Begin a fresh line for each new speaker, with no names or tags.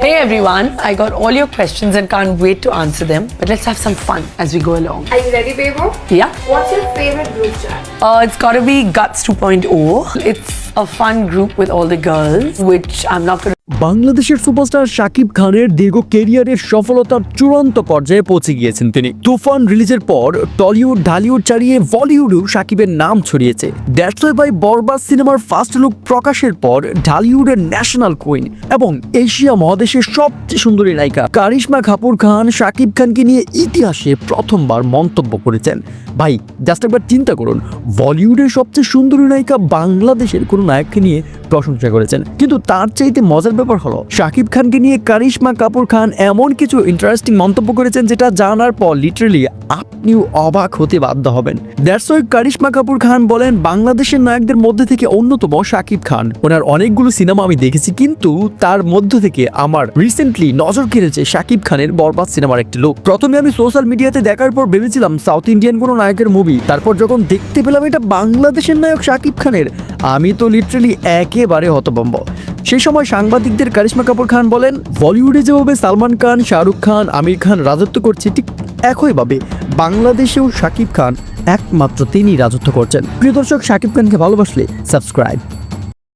Hey everyone, I got all your questions and can't wait to answer them. But let's have some fun as we go along.
Are you ready, Bebo?
Yeah?
What's your favorite group chat?
Uh, it's gotta be Guts 2.0. It's a fun group with all the girls, which I'm not gonna
বাংলাদেশের superstar Shakib খানের দীর্ঘ কেরিয়ারের সফলতার চূড়ান্ত পর্যায়ে পৌঁছে গিয়েছেন তিনি। তুফান রিলিজের পর টলিউড ঢালিউড ছাড়িয়ে বলিউডেও শাকিবের নাম ছড়িয়েছে। দ্যাটস বাই বরবাদ সিনেমার ফার্স্ট লুক প্রকাশের পর ঢালিউডের ন্যাশনাল কুইন এবং এশিয়া মহাদেশের সবচেয়ে সুন্দরী নায়িকা কারিশমা কাপুর খান শাকিব খানকে নিয়ে ইতিহাসে প্রথমবার মন্তব্য করেছেন। ভাই জাস্ট একবার চিন্তা করুন বলিউডের সবচেয়ে সুন্দরী নায়িকা বাংলাদেশের কোনো নায়ককে নিয়ে প্রশংসা করেছেন। কিন্তু তার চাইতে মজার ব্যাপার হলো, শাকিব খানকে নিয়ে কারিশমা কাপুর খান এমন কিছু ইন্টারেস্টিং মন্তব্য করেছেন যেটা জানার পর লিটারালি আপনিও অবাক হতে বাধ্য হবেন। দ্যাটস ওয়াই কারিশমা কাপুর খান বলেন, বাংলাদেশের নায়কদের মধ্যে থেকে অন্যতম শাকিব খান। ওনার অনেকগুলো সিনেমা আমি দেখেছি, কিন্তু তার মধ্য থেকে আমার রিসেন্টলি নজর কেড়েছে শাকিব খানের বরবাদ সিনেমার একটি লোক প্রথমে আমি সোশ্যাল মিডিয়াতে দেখার পর ভেবেছিলাম সাউথ ইন্ডিয়ান কোনো নায়কের মুভি তারপর যখন দেখতে পেলাম এটা বাংলাদেশের নায়ক শাকিব খানের, আমি তো লিটারেলি লিটারালি একেবারে হতভম্ব। সেই সময় সাংবাদিকদের কারিশমা কাপুর খান বলেন, বলিউডে যেভাবে সালমান খান, শাহরুখ খান, আমির খান রাজত্ব করছে, ঠিক একইভাবে বাংলাদেশেও শাকিব খান একমাত্র তিনি রাজত্ব করছেন। প্রিয় দর্শক, শাকিব খানকে ভালোবাসলে সাবস্ক্রাইব।